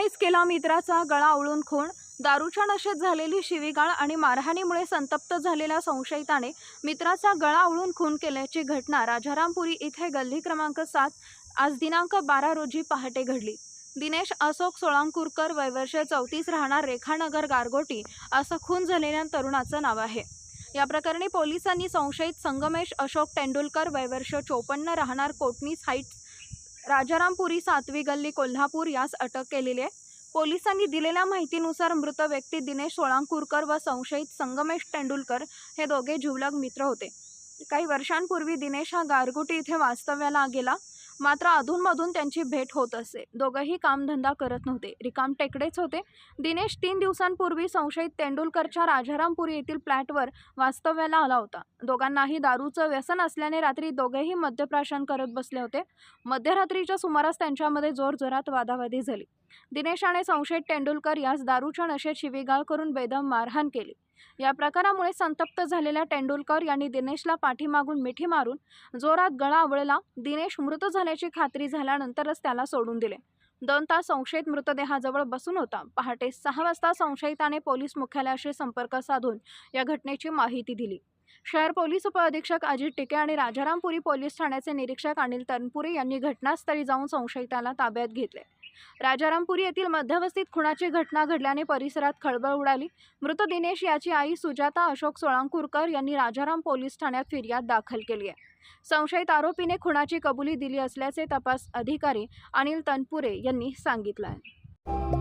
मित्रानेच केला मित्राचा गळा आवळून खून दारूच्या नशेत झालेली शिवीगाळ आणि मारहाणीमुळे संतप्त झालेल्या संशयिताने मित्राचा गळा आवळून खून केल्याची घटना राजारामपुरी इथे गल्ली क्रमांक सात आज दिनांक बारा रोजी पहाटे घडली. दिनेश अशोक सोळांकूरकर वयवर्ष चौतीस राहणार रेखानगर गारगोटी असं खून झालेल्या तरुणाचं नाव आहे. या प्रकरणी पोलिसांनी संशयित संगमेश अशोक तेंडुलकर वयवर्ष चोपन्न राहणार कोटणीस हाईट्स राजारामपुरी सातवी गल्ली कोल्हापूर यास अटक केलेली आहे. पोलिसांनी दिलेल्या माहितीनुसार मृत व्यक्ती दिनेश सोळांकूरकर व संशयित संगमेश तेंडुलकर हे दोघे जिवलग मित्र होते. काही वर्षांपूर्वी दिनेश हा गारगुटी इथे वास्तव्याला गेला. मात्र अधूनमधून त्यांची भेट होत असे. दोघंही कामधंदा करत नव्हते. रिकाम टेकडेच होते. दिनेश तीन दिवसांपूर्वी संशयित तेंडुलकरच्या राजारामपुरी येथील फ्लॅटवर वास्तव्याला आला होता. दोघांनाही दारूचं व्यसन असल्याने रात्री दोघेही मद्यप्राशन करत बसले होते. मध्यरात्रीच्या सुमारास त्यांच्यामध्ये जोरजोरात वादावादी झाली. दिनेशाने संशयित तेंडुलकर यास दारूच्या नशेत शिवीगाळ करून बेदम मारहाण केली. या प्रकारामुळे संतप्त झालेल्या तेंडुलकर यांनी दिनेशला पाठीमागून मिठी मारून जोरात गळा आवळला. दिनेश मृत झाल्याची खात्री झाल्यानंतरच त्याला सोडून दिले. दोन तास संशयित मृतदेहाजवळ बसून होता. पहाटे सहा वाजता संशयिताने पोलीस मुख्यालयाशी संपर्क साधून या घटनेची माहिती दिली. शहर पोलीस उपअधीक्षक अजित टिके आणि राजारामपुरी पोलीस ठाण्याचे निरीक्षक अनिल तनपुरे यांनी घटनास्थळी जाऊन संशयिताला ताब्यात घेतले. राजारामपुरी येथील मध्यवस्थित खुणाची घटना घडल्याने परिसरात खळबळ उडाली. मृत दिनेश याची आई सुजाता अशोक सोळांकूरकर यांनी राजाराम पोलीस ठाण्यात फिर्याद दाखल केली आहे. संशयित आरोपीने खुणाची कबुली दिली असल्याचे तपास अधिकारी अनिल तनपुरे यांनी सांगितलं आहे.